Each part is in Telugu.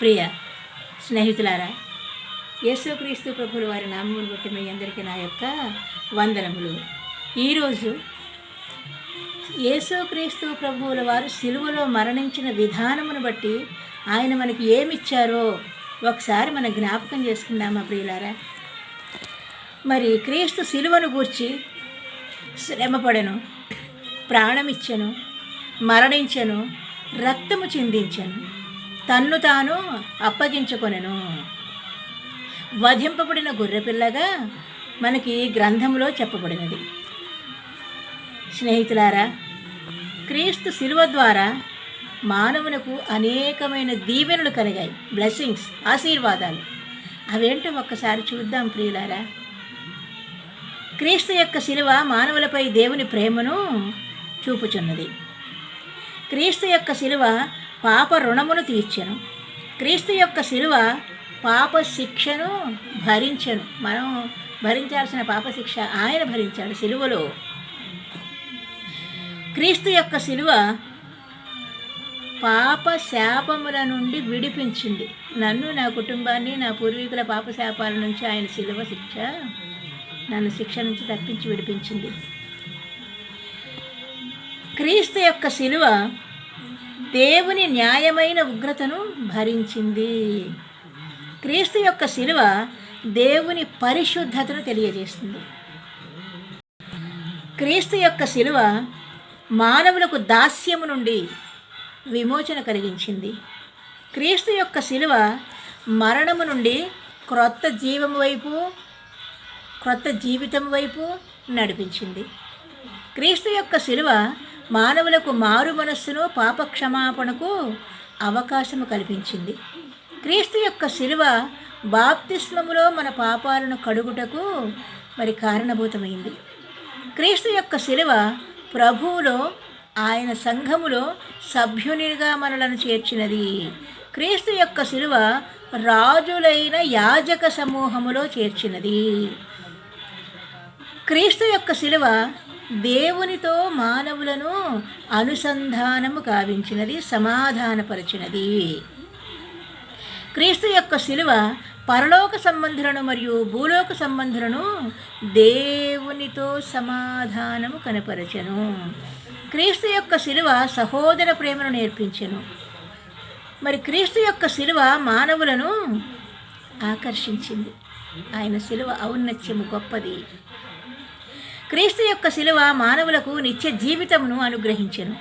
ప్రియ స్నేహితులారా యేసుక్రీస్తు ప్రభుల వారి నామమును బట్టి మీ అందరికీ నా యొక్క వందనములు. ఈరోజు యేసుక్రీస్తు ప్రభువుల వారు సిలువలో మరణించిన విధానమును బట్టి ఆయన మనకి ఏమిచ్చారో ఒకసారి మనం జ్ఞాపకం చేసుకుందామా ప్రియులారా? మరి క్రీస్తు సిలువను గూర్చి శ్రమపడను ప్రాణమిచ్చెను మరణించను రక్తము చిందించను. తన్ను తాను అప్పగించుకొనెను. వధింపబడిన గొర్రెపిల్లగా మనకి గ్రంథంలో చెప్పబడినది. స్నేహితులారా క్రీస్తు శిలువ ద్వారా మానవునకు అనేకమైన దీవెనలు కలిగాయి బ్లెస్సింగ్స్ ఆశీర్వాదాలు. అవేంటో ఒక్కసారి చూద్దాం ప్రియులారా. క్రీస్తు యొక్క శిలువ మానవులపై దేవుని ప్రేమను చూపుచున్నది. క్రీస్తు యొక్క శిలువ పాప రుణమును తీర్చను. క్రీస్తు యొక్క శిలువ పాప శిక్షను భరించను. మనం భరించాల్సిన పాపశిక్ష ఆయన భరించాడు శిలువలో. క్రీస్తు యొక్క శిలువ పాప శాపముల నుండి విడిపించింది. నన్ను నా కుటుంబాన్ని నా పూర్వీకుల పాప శాపాల నుంచి ఆయన శిలువ శిక్ష నన్ను శిక్ష నుంచి తప్పించి విడిపించింది. క్రీస్తు యొక్క శిలువ దేవుని న్యాయమైన ఉగ్రతను భరించింది. క్రీస్తు యొక్క శిలువ దేవుని పరిశుద్ధతను తెలియజేస్తుంది. క్రీస్తు యొక్క శిలువ మానవులకు దాస్యము నుండి విమోచన కలిగించింది. క్రీస్తు యొక్క శిలువ మరణము నుండి క్రొత్త జీవం వైపు క్రొత్త జీవితం వైపు నడిపించింది. క్రీస్తు యొక్క శిలువ మానవులకు మారు మనస్సును పాపక్షమాపణకు అవకాశము కల్పించింది. క్రీస్తు యొక్క శిలువ బాప్తిస్మములో మన పాపాలను కడుగుటకు మరి కారణభూతమైంది. క్రీస్తు యొక్క శిలువ ప్రభువులో ఆయన సంఘములో సభ్యునిగా మనలను చేర్చినది. క్రీస్తు యొక్క శిలువ రాజులైన యాజక సమూహములో చేర్చినది. క్రీస్తు యొక్క శిలువ దేవునితో మానవులను అనుసంధానము కావించినది సమాధానపరచినది. క్రీస్తు యొక్క శిలువ పరలోక సంబంధులను మరియు భూలోక సంబంధులను దేవునితో సమాధానము కనపరచెను. క్రీస్తు యొక్క శిలువ సహోదర ప్రేమను నేర్పించెను. మరి క్రీస్తు యొక్క శిలువ మానవులను ఆకర్షించింది. ఆయన శిలువ ఔన్నత్యము గొప్పది. క్రీస్తు యొక్క శిలువ మానవులకు నిత్య జీవితమును అనుగ్రహించెను.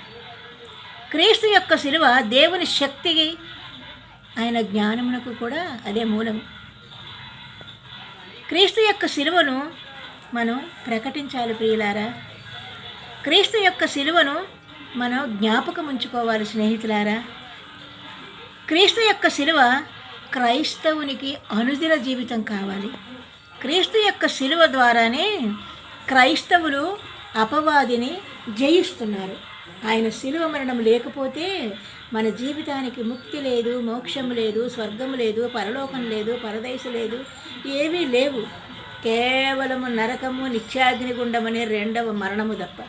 క్రీస్తు యొక్క శిలువ దేవుని శక్తికి ఆయన జ్ఞానమునకు కూడా అదే మూలం. క్రీస్తు యొక్క శిలువను మనం ప్రకటించాలి ప్రియులారా. క్రీస్తు యొక్క శిలువను మనం జ్ఞాపకం ఉంచుకోవాలి స్నేహితులారా. క్రీస్తు యొక్క శిలువ క్రైస్తవునికి అనుదిన జీవితం కావాలి. క్రీస్తు యొక్క శిలువ ద్వారానే క్రైస్తవులు అపవాదిని జయిస్తున్నారు. ఆయన శిలువ మరణం లేకపోతే మన జీవితానికి ముక్తి లేదు మోక్షం లేదు స్వర్గం లేదు పరలోకం లేదు పరదేశ లేదు ఏమీ లేవు. కేవలము నరకము నిత్యాగ్నిగుండం అనే రెండవ మరణము తప్ప.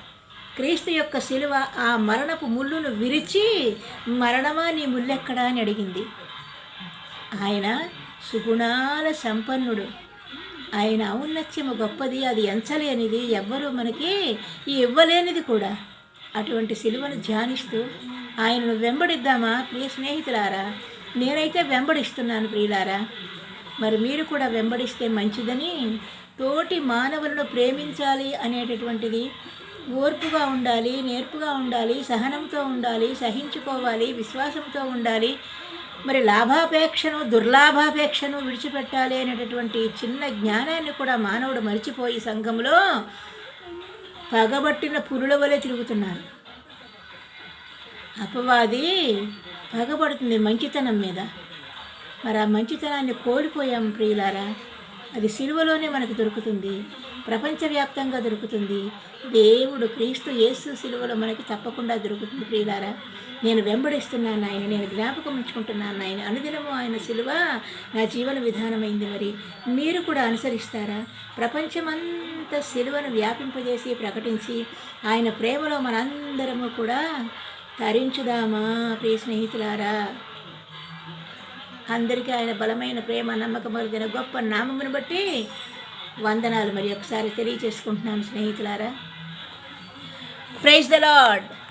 క్రీస్తు యొక్క శిలువ ఆ మరణపు ముళ్ళును విరిచి మరణమా నీ ముల్లెక్కడా? అని అడిగింది. ఆయన సుగుణాల సంపన్నుడు. ఆయన ఔన్నత్యము గొప్పది అది ఎంచలేనిది ఎవ్వరూ మనకి ఇవ్వలేనిది కూడా. అటువంటి సిలువను ధ్యానిస్తూ ఆయనను వెంబడిద్దామా? ప్రియ స్నేహితులారా నేనైతే వెంబడిస్తున్నాను ప్రియులారా. మరి మీరు కూడా వెంబడిస్తే మంచిదని తోటి మానవులను ప్రేమించాలి అనేటటువంటిది ఓర్పుగా ఉండాలి నేర్పుగా ఉండాలి సహనంతో ఉండాలి సహించుకోవాలి విశ్వాసంతో ఉండాలి మరి లాభాపేక్షను దుర్లాభాపేక్షను విడిచిపెట్టాలి అనేటటువంటి చిన్న జ్ఞానాన్ని కూడా మానవుడు మరిచిపోయి సంఘంలో పగబట్టిన పురుల వలె తిరుగుతున్నారు అపవాది పగబడుతుంది మంచితనం మీద. మరి ఆ మంచితనాన్ని కోల్పోయాం ప్రియులారా అది సిలువలోనే మనకు దొరుకుతుంది. ప్రపంచవ్యాప్తంగా దొరుకుతుంది. దేవుడు క్రీస్తు యేసు సిలువలో మనకి తప్పకుండా దొరుకుతుంది ప్రియులారా. నేను వెంబడిస్తున్నాను ఆయన నేను జ్ఞాపకం ఉంచుకుంటున్నాను ఆయన. అనుదినము ఆయన సిలువ నా జీవన విధానమైంది మరి. మీరు కూడా అనుసరిస్తారా? ప్రపంచమంతా సిలువను వ్యాపింపజేసి ప్రకటించి ఆయన ప్రేమలో మనందరము కూడా తరించుదామా ప్రియ స్నేహితులారా? అందరికీ ఆయన బలమైన ప్రేమ నమ్మకం కలిగిన గొప్ప నామమును బట్టి వందనాలు. మరి ఒకసారి తెలియచేసుకుంటున్నాను స్నేహితులారా. Praise the lord